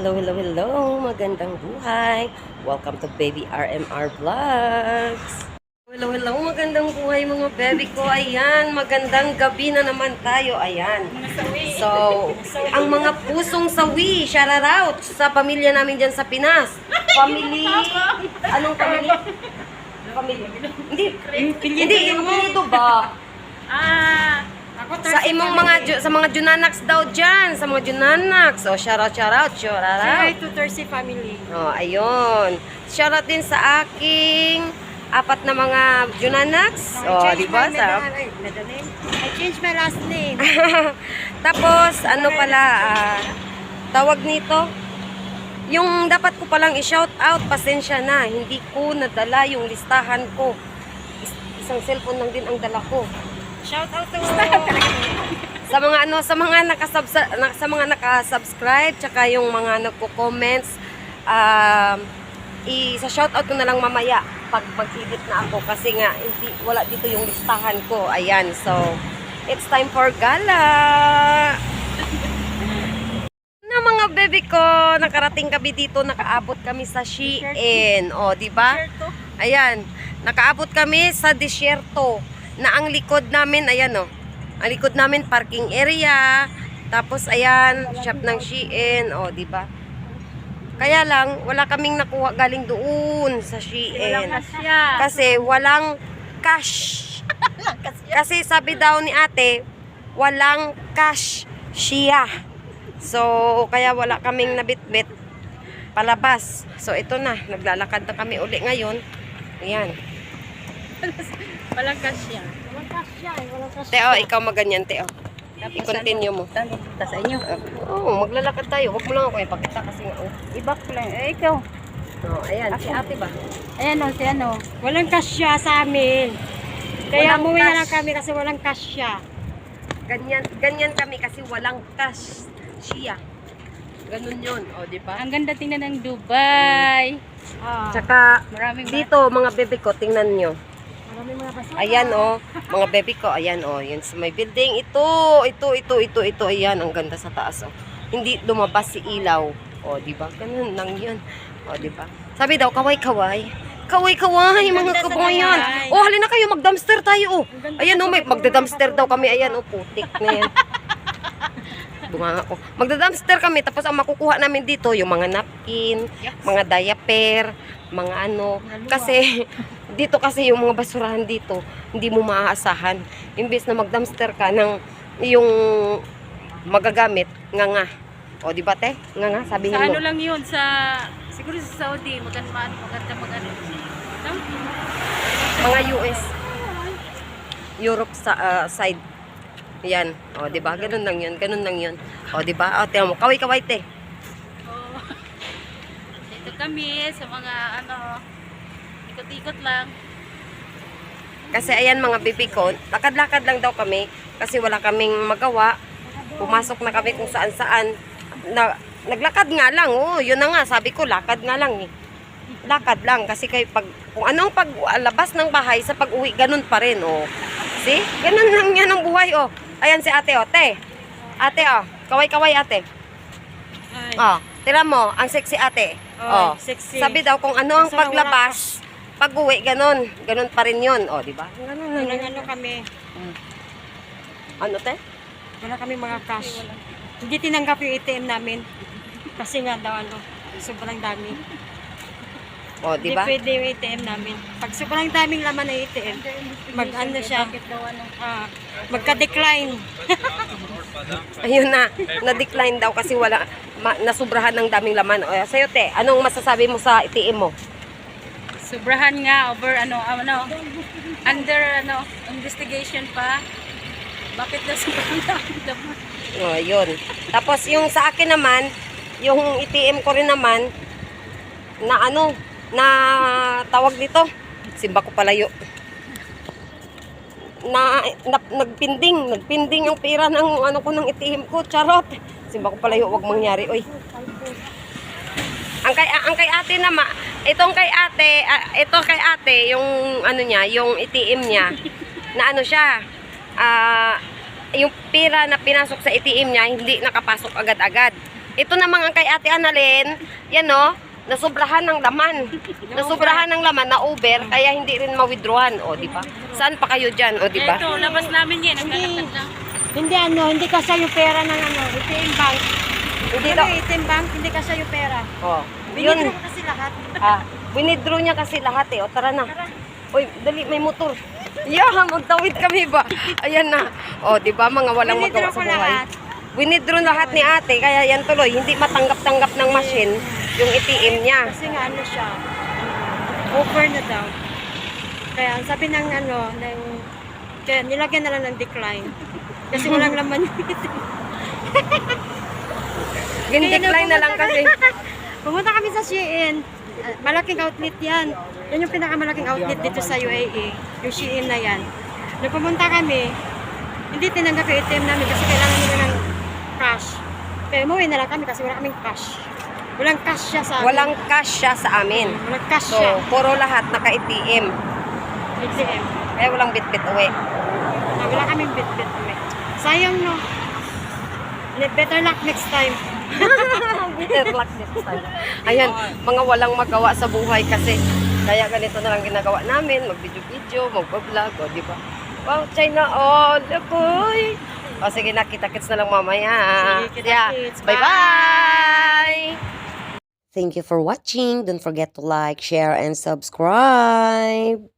Hello, hello, hello. Magandang buhay. Welcome to Baby RMR Vlogs. Hello, hello. Magandang buhay mga baby ko. Ayan, magandang gabi na naman tayo. Ayan. So, ang mga pusong sawi, shout out sa pamilya namin dyan sa Pinas. Family, anong family? Family. Hindi, hindi, yung dito ba? Ah, Sa imong mga Ju- sa mga Junanax daw diyan, sa mga Junanax. Oh, shout out, shout out, shout Hi out. to Thursday family. Oh, ayun. Shout out din sa aking apat na mga Junanax. Oh, di ba? Sa Ay. I changed my last name. Tapos ano pala ah, tawag nito? Yung dapat ko palang i-shout out, pasensya na, hindi ko nadala yung listahan ko. Is- isang cellphone lang din ang dala ko. Shout out to sa mga ano sa mga nakasub na, sa mga naka-subscribe tsaka yung mga nagko-comments um i sa shoutout ko na lang mamaya pag mag-edit na ako kasi nga hindi wala dito yung listahan ko. Ayan. So, it's time for gala. Na mga baby ko, nakarating kami dito, nakaabot kami sa Shein. O, di ba? Ayan, nakaabot kami sa disyerto na ang likod namin, ayan o. Ang likod namin parking area. Tapos ayan, shop ng Shein, o, di ba? Kaya lang wala kaming nakuha galing doon sa Shein. Kasi walang cash. Kasi sabi daw ni Ate, walang cash siya. So, kaya wala kaming nabitbit palabas. So, ito na. Naglalakad na kami uli ngayon. Ayan. Walang kasya. Walang kasya. eh, Walang kasya. Teo, ikaw maganyan, Teo. I-continue mo. Dali kita sa inyo. Oo, oh, maglalakad tayo. Huwag mo lang ako ipakita kasi nga. Oh, I-back ko lang. Eh, ikaw. oh ayan. Si Ate ba? Ayan o, si ano. Walang kasya sa amin. Kaya Walang umuwi na cash. lang kami kasi walang kasya. Ganyan, ganyan kami kasi walang cash siya. Ganun yun. O, di ba? Ang ganda tingnan ng Dubai. Ah, Tsaka, maraming dito, mga bebe ko, tingnan nyo. Ayan oh, mga baby ko, ayan oh, yun sa may building. Ito, ito, ito, ito, ito, ayan, ang ganda sa taas oh. Hindi lumabas si ilaw. Oh, di ba? Ganun lang yun. Oh, di ba? Sabi daw, kaway-kaway. Kaway-kaway, mga kabayan. Oh, halina kayo, mag-dumpster tayo oh. Ayan oh, may magda-dumpster daw kami. Ayan oh, putik na yan. Bunga ako. Magda-dumpster kami, tapos ang makukuha namin dito, yung mga napkin, Yucks. mga diaper, mga ano. Kasi, dito kasi yung mga basurahan dito, hindi mo maaasahan. Imbes na mag-dumpster ka ng yung magagamit, nga nga. O, di ba te? Nga nga, sabihin Sa mo. ano lang yun, sa, siguro sa Saudi, maganda, maganda, maganda. Mga US. Europe sa ah, side. Yan. O, di ba? Ganun lang yun. Ganun lang yun. O, di ba? O, tingnan mo. Kaway-kaway, te. Oo. Dito kami sa mga ano, ikot-ikot lang. Kasi ayan mga bibi ko, lakad-lakad lang daw kami kasi wala kaming magawa. Pumasok na kami kung saan-saan. Na, naglakad nga lang, oh, yun na nga, sabi ko, lakad nga lang eh. Lakad lang kasi kay pag kung anong paglabas ng bahay sa pag-uwi ganun pa rin oh. See? Ganun lang yan ang buhay oh. Ayan si Ate oh, te. Ate oh, kaway-kaway Ate. Ay, Oh, tira mo, ang sexy Ate. Oh. sexy. Sabi daw kung ano ang Basta paglabas, pag-uwi ganun, ganun pa rin 'yon. Oh, di ba? Ganun lang. Walang yun. ano kami, Ano te? wala kami mga cash. Hindi tinanggap yung ATM namin. Kasi nga daw ano, sobrang dami. Oh, di Hindi ba? pwede yung ATM namin. Pag sobrang daming laman ng ATM, mag ano siya, ah, magka-decline. Ayun na, na-decline daw kasi wala ma, nasubrahan ng daming laman. O, sa'yo te, anong masasabi mo sa ATM mo? Sobrahan nga over ano, ano, under ano, investigation pa. Bakit daw sobrang daming laman? O, yun. Tapos yung sa akin naman, yung ATM ko rin naman, na ano, na tawag dito, simba ko palayo. Na, na nagpinding, nagpinding ang pera ng ano ko ng ATM ko, charot. Simba ko palayo, wag mangyari, oy. Ang kay ang kay ate naman, itong kay ate, ah, ito kay ate yung ano niya, yung ATM niya na ano siya. Ah, yung pera na pinasok sa ATM niya hindi nakapasok agad-agad. Ito naman ang kay Ate Annalyn, yan no, nasubrahan ng laman. Nasubrahan ng laman na over, kaya hindi rin ma-withdrawan. O, di ba? Saan pa kayo dyan? O, di ba? Ito, labas namin yan. Naglalakad lang. Hindi ano, hindi kasya yung pera ng ano, ATM bank. Hindi daw. ATM bank, hindi kasya yung pera. O, Binidro yun. Kasi lahat. Ah, winidraw niya kasi lahat eh. O, tara na. Uy, dali, may motor. Yeah, magtawid kami ba? Ayan na. O, di ba, mga walang magawa sa buhay. lahat. Winidraw lahat ni ate, kaya yan tuloy, hindi matanggap-tanggap ng machine yung ATM niya. Kasi nga ano siya, over na daw. Kaya sabi ng ano, ng, kaya nilagyan na lang ng decline. Kasi walang laman yung ATM. Gin-decline na lang kasi. Pumunta kami sa Shein. Malaking outlet yan. Yan yung pinakamalaking outlet dito sa UAE. Yung Shein na yan. Nung pumunta kami, hindi tinanggap yung ATM namin kasi kailangan nila ng cash. Kaya umuwi na lang kami kasi wala kaming cash. Walang cash siya sa amin. Walang cash siya sa amin. Walang cash So, siya. puro lahat naka-ATM. ATM. Kaya walang bit-bit uwi. Ah, wala kaming bit-bit ulit. Sayang no. Better luck next time. Better luck next time. Ayan, mga walang magawa sa buhay kasi. Kaya ganito na lang ginagawa namin. Mag-video-video, mag-vlog, o di ba? Wow, China all, boy. O sige na, kita-kits na lang mamaya. Sige, Yeah. kita-kits. Bye-bye! Thank you for watching. Don't forget to like, share, and subscribe.